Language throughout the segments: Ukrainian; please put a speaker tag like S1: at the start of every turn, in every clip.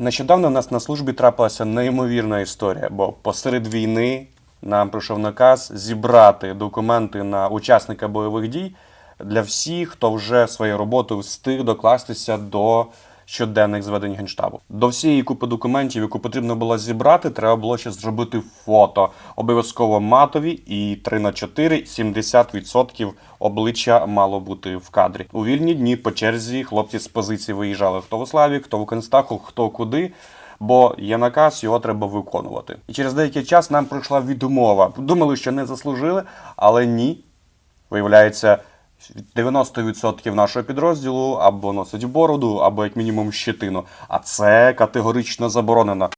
S1: Нещодавно у нас на службі трапилася неймовірна історія, бо посеред війни нам прийшов наказ зібрати документи на учасника бойових дій для всіх, хто вже своєю роботою встиг докластися до щоденних зведень генштабу. До всієї купи документів, яку потрібно було зібрати, треба було ще зробити фото. Обов'язково матові і 3 на 4 70% обличчя мало бути в кадрі. У вільні дні по черзі хлопці з позиції виїжджали хто в Славі, хто в Констаху, хто куди. Бо є наказ, його треба виконувати. І через деякий час нам прийшла відмова. Думали, що не заслужили, але ні. Виявляється, 90% нашого підрозділу або носить бороду, або як мінімум щетину. А це категорично заборонено.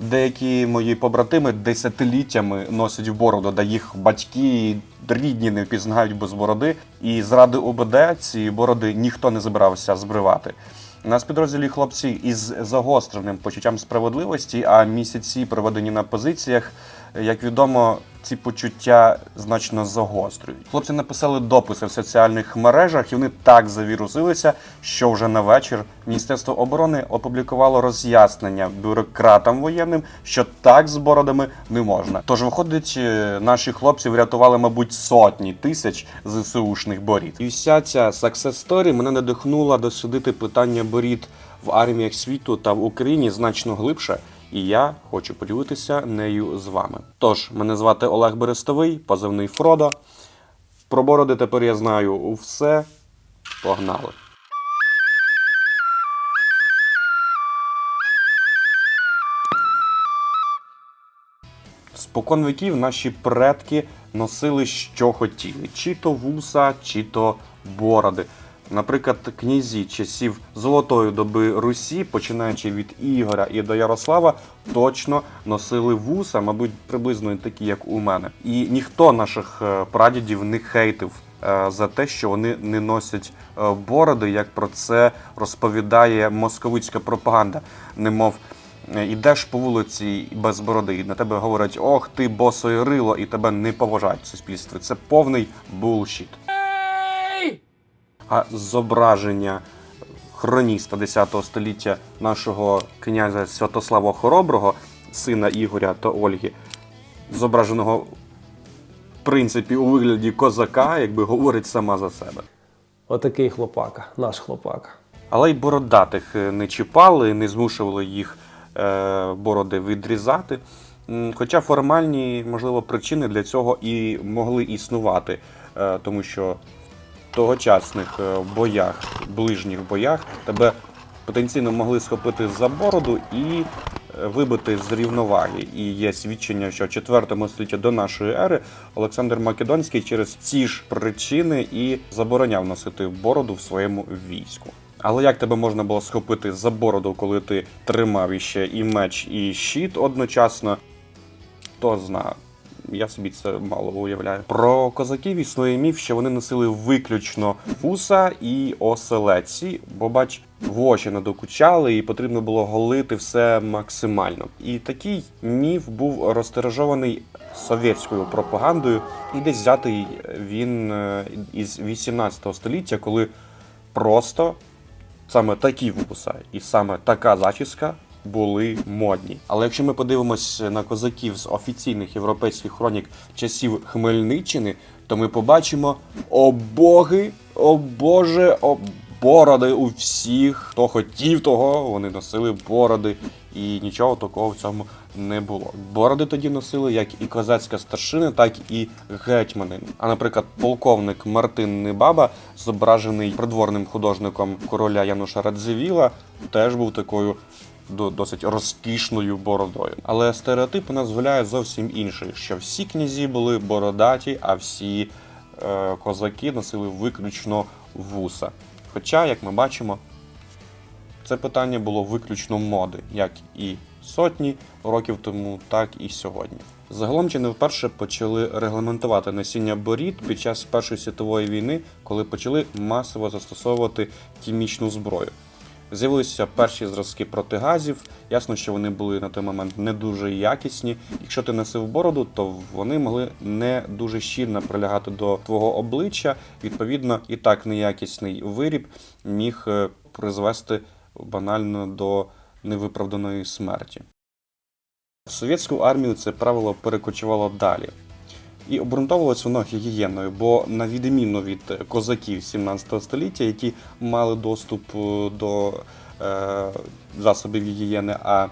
S1: Деякі мої побратими десятиліттями носять бороду, де їх батьки рідні не впізнають без бороди. І зради ОБД ці бороди ніхто не збирався збривати. Нас підрозділі хлопці із загостреним почуттям справедливості, а місяці, проведені на позиціях, як відомо, ці почуття значно загострюють. Хлопці написали дописи в соціальних мережах, і вони так завірусилися, що вже на вечір Міністерство оборони опублікувало роз'яснення бюрократам воєнним, що так з бородами не можна. Тож, виходить, е, наші хлопці врятували, мабуть, сотні тисяч ЗСУшних борід. І вся ця success мене надихнула дослідити питання борід в арміях світу та в Україні значно глибше. І я хочу поділитися нею з вами. Тож, мене звати Олег Берестовий, позивний Фродо. Про бороди тепер я знаю все. Погнали! Спокон віків наші предки носили що хотіли: чи то вуса, чи то бороди. Наприклад, князі часів золотої доби Русі, починаючи від Ігоря і до Ярослава, точно носили вуса, мабуть, приблизно такі, як у мене. І ніхто наших е, прадідів не хейтив е, за те, що вони не носять е, бороди, як про це розповідає московицька пропаганда. Немов Ідеш по вулиці без бороди, і на тебе говорять, ох, ти босоє рило, і тебе не поважають в суспільстві. Це повний булшіт. А зображення хроніста 10 століття нашого князя Святослава Хороброго, сина Ігоря та Ольги, зображеного в принципі у вигляді козака, якби говорить сама за себе.
S2: Отакий хлопака, наш хлопака.
S1: Але й бородатих е, не чіпали, не змушували їх е, бороди відрізати. Хоча формальні, можливо, причини для цього і могли існувати, е, тому що тогочасних е, боях, ближніх боях, тебе потенційно могли схопити за бороду і е, вибити з рівноваги. І є свідчення, що в 4 столітті до нашої ери Олександр Македонський через ці ж причини і забороняв носити бороду в своєму війську. Але як тебе можна було схопити за бороду, коли ти тримав іще і меч, і щит одночасно? Хто знає. Я собі це мало уявляю. Про козаків існує міф, що вони носили виключно фуса і оселеці, бо бач, в очі не докучали, і потрібно було голити все максимально. І такий міф був розтиражований совєтською пропагандою, і десь взятий він е, із 18 століття, коли просто саме такі вуса і саме така зачіска були модні. Але якщо ми подивимось на козаків з офіційних європейських хронік часів Хмельниччини, то ми побачимо о боги, о Боже, о бороди у всіх, хто хотів того, вони носили бороди, і нічого такого в цьому не було. Бороди тоді носили як і козацька старшина, так і гетьмани. А наприклад, полковник Мартин Небаба, зображений придворним художником короля Януша Радзивіла, теж був такою досить розкішною бородою. Але стереотип у нас гуляє зовсім інший: що всі князі були бородаті, а всі е, козаки носили виключно вуса. Хоча, як ми бачимо, це питання було виключно моди, як і сотні років тому, так і сьогодні. Загалом чи не вперше почали регламентувати носіння борід під час Першої світової війни, коли почали масово застосовувати хімічну зброю. З'явилися перші зразки протигазів. Ясно, що вони були на той момент не дуже якісні. Якщо ти носив бороду, то вони могли не дуже щільно прилягати до твого обличчя. Відповідно, і так неякісний виріб міг е, призвести банально до невиправданої смерті. В совєтську армію це правило перекочувало далі. І обґрунтовувалось воно гігієною, бо на відміну від козаків 17 століття, які мали доступ е, до е, засобів гігієни, а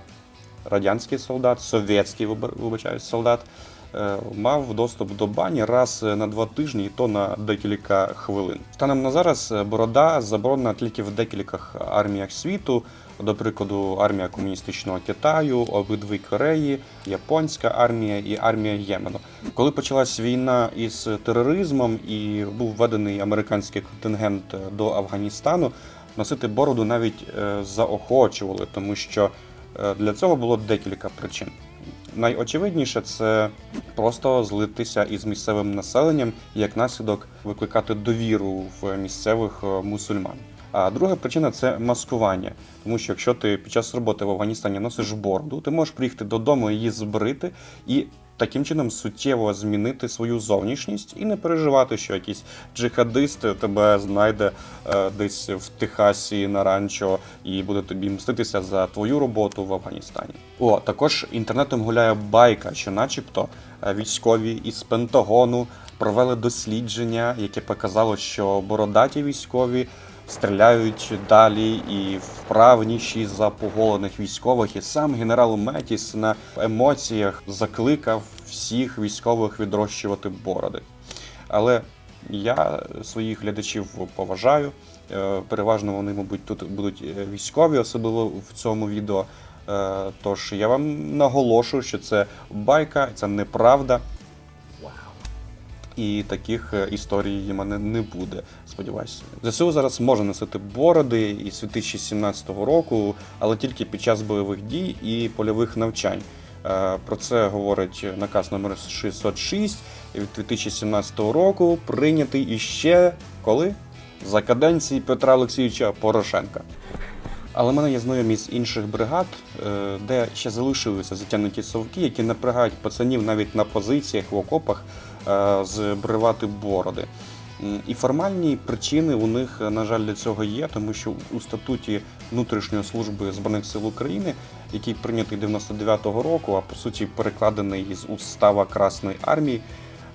S1: радянський солдат, совєтський вибач- вибачаюсь, солдат, е, мав доступ до бані раз на два тижні, і то на декілька хвилин. Станом на зараз е, борода заборонена тільки в декількох арміях світу. До прикладу, армія комуністичного Китаю, обидві Кореї, японська армія і армія Ємену. Коли почалась війна із тероризмом і був введений американський контингент до Афганістану, носити бороду навіть е, заохочували, тому що е, для цього було декілька причин. Найочевидніше це просто злитися із місцевим населенням як наслідок викликати довіру в місцевих е, мусульман. А друга причина це маскування. Тому що якщо ти під час роботи в Афганістані носиш бороду, ти можеш приїхати додому її збрити і таким чином суттєво змінити свою зовнішність і не переживати, що якийсь джихадист тебе знайде е, десь в Техасі на ранчо і буде тобі мститися за твою роботу в Афганістані. О, також інтернетом гуляє байка, що, начебто, е, військові із Пентагону провели дослідження, яке показало, що бородаті військові стріляють далі і вправніші за поголених військових. І сам генерал Метіс на емоціях закликав всіх військових відрощувати бороди. Але я своїх глядачів поважаю. Е, Переважно вони, мабуть, тут будуть е, військові, особливо в цьому відео. Е, Тож я вам наголошую, що це байка, це неправда. І таких е, історій в мене не буде. Сподіваюся. ЗСУ зараз може носити бороди із 2017 року, але тільки під час бойових дій і польових навчань. Е, Про це говорить наказ номер 606 від 2017 року, прийнятий іще коли? За каденції Петра Олексійовича Порошенка. Але в мене є знайомі з інших бригад, е, де ще залишилися затягнуті совки, які напрягають пацанів навіть на позиціях в окопах збривати бороди. І формальні причини у них, е, на жаль, для цього є, тому що у статуті внутрішньої служби збройних сил України, який прийнятий 99-го року, а по суті перекладений із устава Красної армії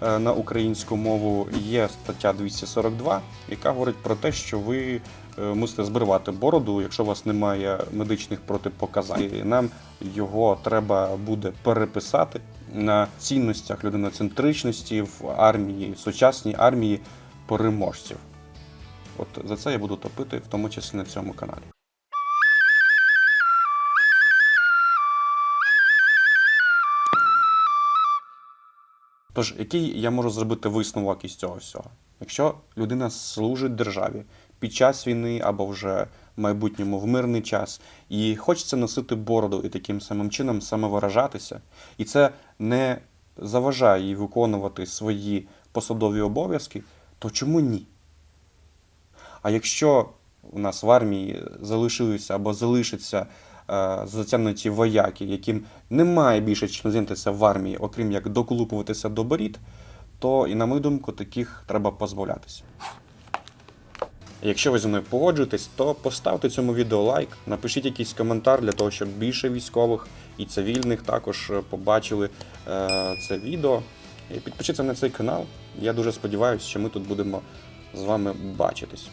S1: е, на українську мову, є стаття 242, яка говорить про те, що ви е, мусите збривати бороду, якщо у вас немає медичних протипоказань. І Нам його треба буде переписати на цінностях людиноцентричності в армії, в сучасній армії переможців. От за це я буду топити, в тому числі на цьому каналі. Тож, який я можу зробити висновок із цього всього? Якщо людина служить державі під час війни або вже майбутньому в мирний час, і хочеться носити бороду і таким самим чином самовиражатися, і це не заважає їй виконувати свої посадові обов'язки, то чому ні? А якщо у нас в армії залишилися або залишаться е, затягнуті вояки, яким немає більше чим зайнятися в армії, окрім як доколупуватися до борід, то і на мою думку таких треба позбавлятися. Якщо ви зі мною погоджуєтесь, то поставте цьому відео лайк, напишіть якийсь коментар для того, щоб більше військових і цивільних також е, побачили е, це відео. І підпишіться на цей канал. Я дуже сподіваюся, що ми тут будемо з вами бачитись.